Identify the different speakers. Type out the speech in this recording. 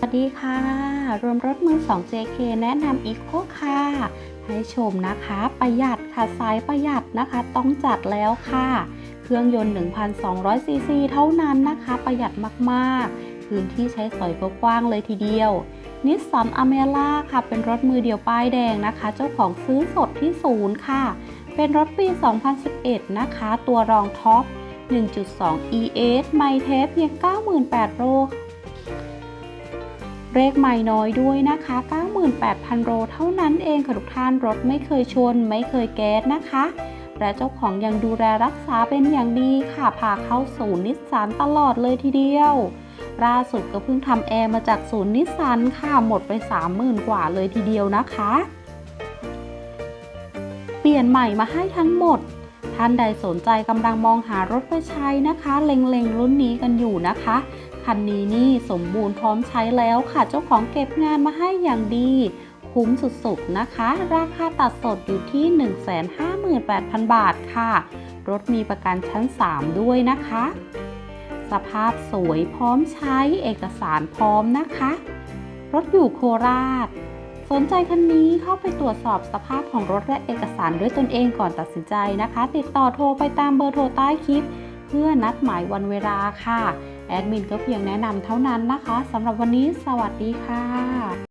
Speaker 1: สวัสดีค่ะ รวมรถมือ2 JK แนะนำอีโคค่ะ ให้ชมนะคะ ประหยัดค่ะสายประหยัดนะคะ ต้องจัดแล้วค่ะ เครื่องยนต์ 1,200 ซีซีเท่านั้นนะคะ ประหยัดมากๆ พื้นที่ใช้สอยก็กว้างเลยทีเดียวนิสสันอเมร่าค่ะ เป็นรถมือเดียวป้ายแดงนะคะ เจ้าของซื้อสดที่ศูนย์ค่ะ เป็นรถปี 2011 นะคะ ตัวรองท็อป 1.2 ES ไมล์เทสเพียง 98โล เลขไม่น้อยด้วยนะคะ 98,000 โลเท่านั้นเองค่ะทุกท่านรถไม่เคยชน ไม่เคยแก๊สนะคะ และเจ้าของยังดูแลรักษาเป็นอย่างดีค่ะพาเข้าศูนย์นิสสันตลอดเลยทีเดียวล่าสุดก็เพิ่งทำแอร์มาจากศูนย์นิสสันค่ะหมดไป 30,000 กว่าเลยทีเดียวนะคะ เปลี่ยนใหม่มาให้ทั้งหมด ท่านใดสนใจกำลังมองหารถไปใช้นะคะ เล็งๆ รุ่นนี้กันอยู่นะคะ คันนี้นี่สมบูรณ์พร้อมใช้แล้วค่ะ เจ้าของเก็บงานมาให้อย่างดี คุ้มสุดๆนะคะ ราคาตัดสดอยู่ที่ 158,000 บาทค่ะ รถมีประกันชั้น 3 ด้วยนะคะ สภาพสวยพร้อมใช้เอกสารพร้อมนะคะ รถอยู่โคราช สนใจคันนี้เข้าไปตรวจสอบสภาพของรถและเอกสารด้วยตนเองก่อนตัดสินใจนะคะ ติดต่อโทรไปตามเบอร์โทรใต้คลิป เพื่อนัดหมายวันเวลาค่ะ แอดมินก็เพียงแนะนำเท่านั้นนะคะสำหรับวันนี้สวัสดีค่ะ